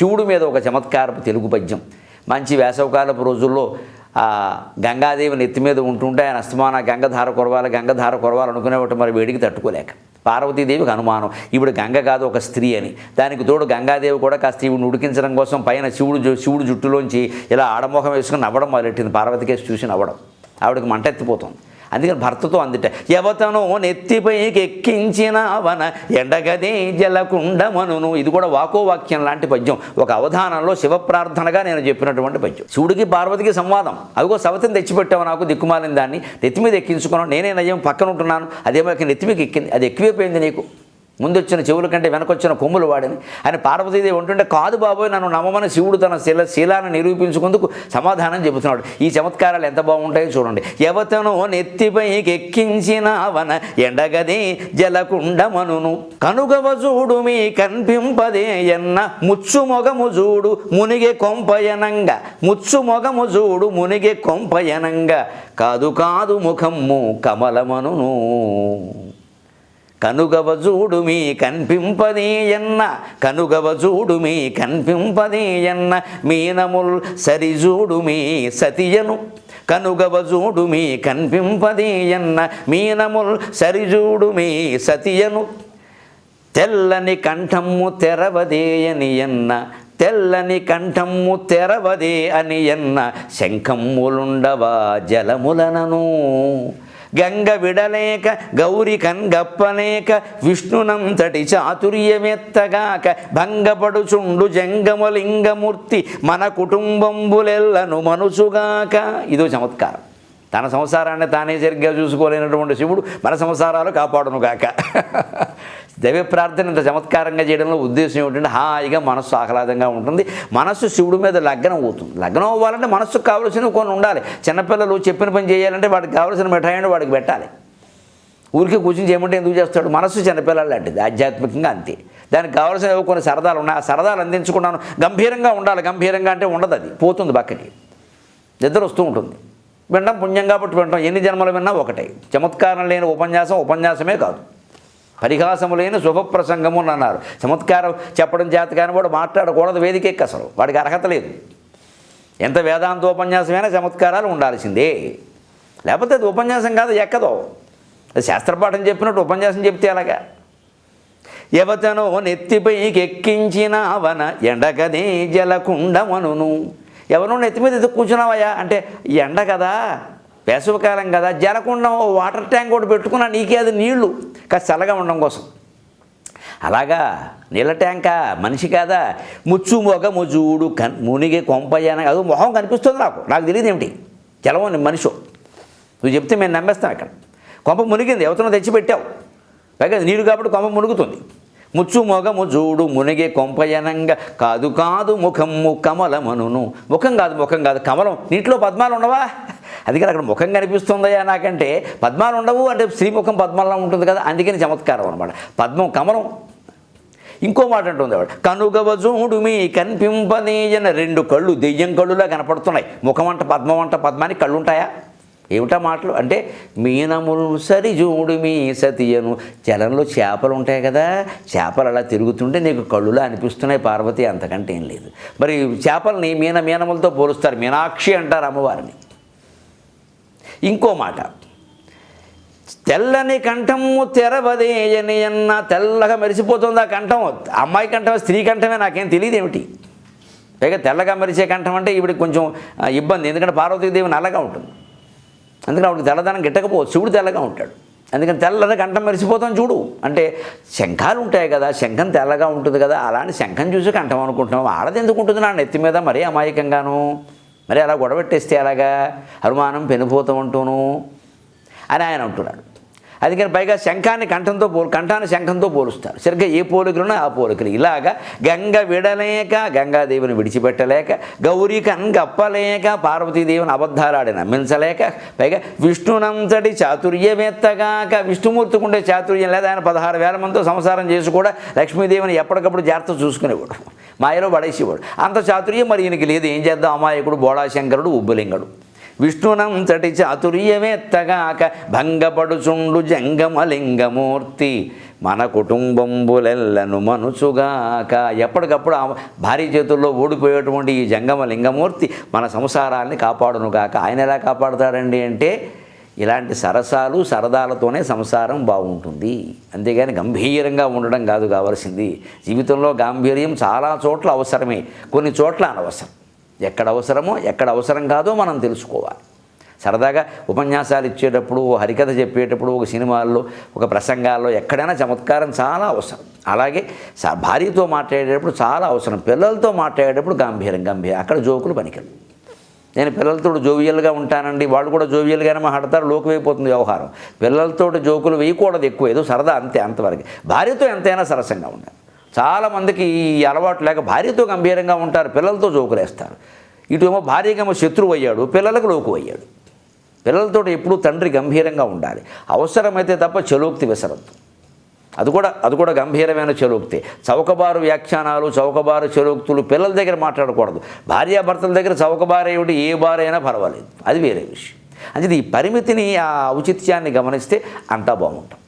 శివుడి మీద ఒక చమత్కారపు తెలుగు పద్యం. మంచి వేసవకాలపు రోజుల్లో గంగాదేవి నెత్తి మీద ఉంటుంటే ఆయన అస్తమాన గంగధార కొరవాలి గంగధార కొరవాలి అనుకునేవాటి మరి వేడికి తట్టుకోలేక. పార్వతీదేవికి అనుమానం ఇప్పుడు గంగ కాదు ఒక స్త్రీ అని. దానికి తోడు గంగాదేవి కూడా కాస్త ఈవిడిని ఉడికించడం కోసం పైన శివుడు శివుడు జుట్టులోంచి ఇలా ఆడమోహం వేసుకుని నవ్వడం మొదలెట్టింది. పార్వతికేసి చూసి నవ్వడం. ఆవిడకి మంట ఎత్తిపోతుంది. అందుకని భర్తతో అందుట యవతను నెత్తిపైకి ఎక్కించిన వన ఎండగదే జలకుండమనును. ఇది కూడా వాకో వాక్యం లాంటి పద్యం. ఒక అవధానంలో శివ ప్రార్థనగా నేను చెప్పినటువంటి పద్యం. శివుడికి పార్వతికి సంవాదం. అదిగో సవతిని తెచ్చిపెట్టావు నాకు దిక్కుమాలిన దాన్ని. నెత్తి మీద ఎక్కించుకున్నాను నేనే నయం పక్కన ఉంటున్నాను అదేమో ఇక నెత్తి మీకు ఎక్కింది. అది ఎక్కువైపోయింది నీకు. ముందొచ్చిన చెవుల కంటే వెనకొచ్చిన కొమ్ములు వాడని. ఆయన పార్వతీదేవి ఉంటుంటే కాదు బాబోయ్ నన్ను నమ్మమని శివుడు తన శిల శిలాన్ని నిరూపించుకుందుకు సమాధానం చెబుతున్నాడు. ఈ చమత్కారాలు ఎంత బాగుంటాయో చూడండి. యవతను నెత్తిపై ఎక్కించిన వన ఎండగదే జలకుండమనును. కనుగవ చూడు మీ కనిపింపదే ఎన్న ముచ్చు మొగము చూడు మునిగే కొంపయనంగా. ముచ్చు మొగము చూడు మునిగే కొంపయనంగా. కాదు కాదు ముఖము కమలమనును. కనుగవ మీ కన్పింపదీయన్న కనుగవ మీ కన్పింపదీయన్న మీనముల్ సరిజూడు మీ సతియను కనుగవ మీ కన్పింపదీయన్న మీనముల్ సరిజూడు మీ సతియను. తెల్లని కంఠమ్ము తెరవదేయని ఎన్న తెల్లని కంఠమ్ము తెరవదే అని ఎన్న శంఖమ్ములుండవా జలములనను. గంగ విడలేక గౌరి కన్గప్పలేక విష్ణునంతటి చాతుర్యమెత్తగాక భంగపడుచుండు జంగమలింగమూర్తి మన కుటుంబంబులెల్లను మనుసుగాక ఇదో చమత్కారం. తన సంసారాన్ని తానే సరిగ్గా చూసుకోలేనటువంటి శివుడు మన సంసారాలు కాపాడునుగాక. దైవ ప్రార్థన ఇంత చమత్కారంగా చేయడంలో ఉద్దేశం ఏమిటంటే హాయిగా మనస్సు ఆహ్లాదంగా ఉంటుంది. మనస్సు శివుడి మీద లగ్నం అవుతుంది. లగ్నం అవ్వాలంటే మనస్సుకు కావలసినవి కొన్ని ఉండాలి. చిన్నపిల్లలు చెప్పిన పని చేయాలంటే వాడికి కావలసిన మిఠాయిని వాడికి పెట్టాలి. ఊరికే కూర్చొని చేయమంటే ఎందుకు చేస్తాడు? మనస్సు చిన్నపిల్లలు లాంటిది ఆధ్యాత్మికంగా అంతే. దానికి కావాల్సిన కొన్ని సరదాలు ఉన్నాయి. ఆ సరదాలు అందించుకున్నాను. గంభీరంగా ఉండాలి. గంభీరంగా అంటే ఉండదు అది. పోతుంది పక్కకి. నిద్ర వస్తూ ఉంటుంది. వినడం పుణ్యం కాబట్టి వినడం ఎన్ని జన్మలు విన్నా ఒకటే. చమత్కారం లేని ఉపన్యాసం ఉపన్యాసమే కాదు. పరిహాసము లేని శుభప్రసంగము అని అన్నారు. చమత్కారం చెప్పడం చేత కానీ వాడు మాట్లాడకూడదు వేదికెక్కి అసలు. వాడికి అర్హత లేదు. ఎంత వేదాంతోపన్యాసమైనా చమత్కారాలు ఉండాల్సిందే. లేకపోతే అది ఉపన్యాసం కాదు ఎక్కదో. అది శాస్త్రపాఠం చెప్పినట్టు ఉపన్యాసం చెప్తే అలాగా యవతను నెత్తిపైకి ఎక్కించిన వన ఎండగదే జలకుండమనును. ఎవరు నెత్తి మీద కూర్చున్నావయ్యా? అంటే ఎండ కదా వేసవికాలం కదా జలకుండం వాటర్ ట్యాంక్ ఒకటి పెట్టుకున్నా నీకే అది నీళ్ళు. కాస్త చల్లగా ఉండడం కోసం. అలాగా నీళ్ళ ట్యాంకా మనిషి కాదా? ముచ్చు మోగ ముజూడు కన్ మునిగే కొంపయ్యాన అది మొహం కనిపిస్తుంది నాకు. నాకు తెలియదు ఏమిటి? జలం మనిషి. నువ్వు చెప్తే మేము నమ్మేస్తాం ఇక్కడ. కొంప మునిగింది ఎవరినో తెచ్చిపెట్టావు పైగా నీరు కాబట్టి కొంప మునుగుతుంది. ముచ్చు మొగము జూడు మునిగే కొంపయనంగా కాదు కాదు ముఖము కమలమనును. ముఖం కాదు ముఖం కాదు కమలం. నీటిలో పద్మాలు ఉండవా? అందుకని అక్కడ ముఖం కనిపిస్తుందయ్యా నాకంటే. పద్మాలు ఉండవు అంటే శ్రీముఖం పద్మాలలో ఉంటుంది కదా అందుకని చమత్కారం అనమాట పద్మం కమలం. ఇంకో మాట అంటుంది ఆవిడ కనుగవజూడు మీ కనిపింపనీయన రెండు కళ్ళు దెయ్యం కళ్ళులా కనపడుతున్నాయి. ముఖం అంట పద్మం అంట పద్మానికి కళ్ళు ఉంటాయా ఏమిటా మాటలు? అంటే మీనములు సరి చూడు మీ సతియను. జలంలో చేపలు ఉంటాయి కదా చేపలు అలా తిరుగుతుంటే నీకు కళ్ళులా అనిపిస్తున్నాయి పార్వతి అంతకంటే ఏం లేదు. మరి చేపల్ని మీన మీనములతో పోలుస్తారు మీనాక్షి అంటారు అమ్మవారిని. ఇంకో మాట. తెల్లని కంఠము తెరవదేయని అన్న తెల్లగా మెరిసిపోతుంది ఆ కంఠం? అమ్మాయి కంఠం స్త్రీ కంఠమే నాకేం తెలియదు ఏమిటి? పైగా తెల్లగా మెరిసే కంఠం అంటే ఇప్పుడు కొంచెం ఇబ్బంది. ఎందుకంటే పార్వతీదేవి నల్లగా ఉంటుంది. అందుకని ఆవిడకి తెల్లదనం గిట్టకపోవచ్చు శివుడు తెల్లగా ఉంటాడు. అందుకని తెల్లని కంఠం మెరిసిపోతాం చూడు. అంటే శంఖాలు ఉంటాయి కదా శంఖం తెల్లగా ఉంటుంది కదా అలాంటి శంఖం చూసి కంఠం అనుకుంటున్నాం ఆడది ఎందుకు ఉంటుంది నా నెత్తి మీద? మరీ అమాయకంగాను. మరి అలా గొడవెట్టేస్తే అలాగా అనుమానం పెనుపోతూ ఉంటూను అని ఆయన అంటున్నాడు. అందుకని పైగా శంఖాన్ని కంఠంతో పోలు కంఠాన్ని శంఖంతో పోలుస్తారు. సరిగ్గా ఏ పోలికలున్నా ఆ పోలికలు. ఇలాగా గంగ విడలేక గంగాదేవిని విడిచిపెట్టలేక గౌరీ కన్గప్పలేక పార్వతీదేవిని అబద్ధాలాడి నమ్మించలేక పైగా విష్ణునంతటి చాతుర్యమెత్తగాక విష్ణుమూర్తికి ఉండే చాతుర్యం లేదా. ఆయన పదహారు వేల మందితో సంసారం చేసి కూడా లక్ష్మీదేవిని ఎప్పటికప్పుడు జాగ్రత్త చూసుకునేవాడు. మాయలో పడేసేవాడు. అంత చాతుర్యం మరి ఈయనకి లేదు. ఏం చేద్దాం? అమాయకుడు బోళాశంకరుడు ఉబ్బలింగడు. విష్ణునంతటి చాతుర్యమెత్తగాక భంగపడుచుండు జంగమలింగమూర్తి. మన కుటుంబంబులెల్లను మనుచుగాక. ఎప్పటికప్పుడు ఆ భార్య చేతుల్లో ఓడిపోయేటువంటి ఈ జంగమ లింగమూర్తి మన సంసారాల్ని కాపాడునుగాక. ఆయన ఎలా కాపాడుతాడండి అంటే ఇలాంటి సరసాలు సరదాలతోనే సంసారం బాగుంటుంది. అంతేగాని గంభీరంగా ఉండడం కాదు కావాల్సింది. జీవితంలో గాంభీర్యం చాలా చోట్ల అవసరమే. కొన్ని చోట్ల అనవసరం. ఎక్కడ అవసరమో ఎక్కడ అవసరం కాదో మనం తెలుసుకోవాలి. సరదాగా ఉపన్యాసాలు ఇచ్చేటప్పుడు హరికథ చెప్పేటప్పుడు ఒక సినిమాల్లో ఒక ప్రసంగాల్లో ఎక్కడైనా చమత్కారం చాలా అవసరం. అలాగే భార్యతో మాట్లాడేటప్పుడు చాలా అవసరం. పిల్లలతో మాట్లాడేటప్పుడు గంభీరం గంభీరం. అక్కడ జోకులు పనికిరు నేను పిల్లలతో జోవియల్గా ఉంటానండి. వాళ్ళు కూడా జోవియల్గానే మాట్లాడతారు లోకమైపోతుంది వ్యవహారం. పిల్లలతో జోకులు వేయకూడదు ఎక్కువ ఏదో సరదా అంతే అంతవరకు. భార్యతో ఎంతైనా సరసంగా ఉండాలి. చాలామందికి ఈ అలవాటు లేక భార్యతో గంభీరంగా ఉంటారు పిల్లలతో జోకులు వేస్తారు ఇటేమో భార్యకేమో శత్రువు అయ్యాడు పిల్లలకు లోకు అయ్యాడు పిల్లలతో ఎప్పుడూ తండ్రి గంభీరంగా ఉండాలి. అవసరమైతే తప్ప చెలోక్తి విసరద్దు. అది కూడా అది కూడా గంభీరమైన చెలోక్తి చౌకబారు వ్యాఖ్యానాలు చౌకబారు చెలోక్తులు పిల్లల దగ్గర మాట్లాడకూడదు. భార్యాభర్తల దగ్గర చౌకబారేమిటి? ఏ బారైనా పర్వాలేదు. అది వేరే విషయం. అంటే ఈ పరిమితిని ఆ ఔచిత్యాన్ని గమనిస్తే అంతా బాగుంటుంది.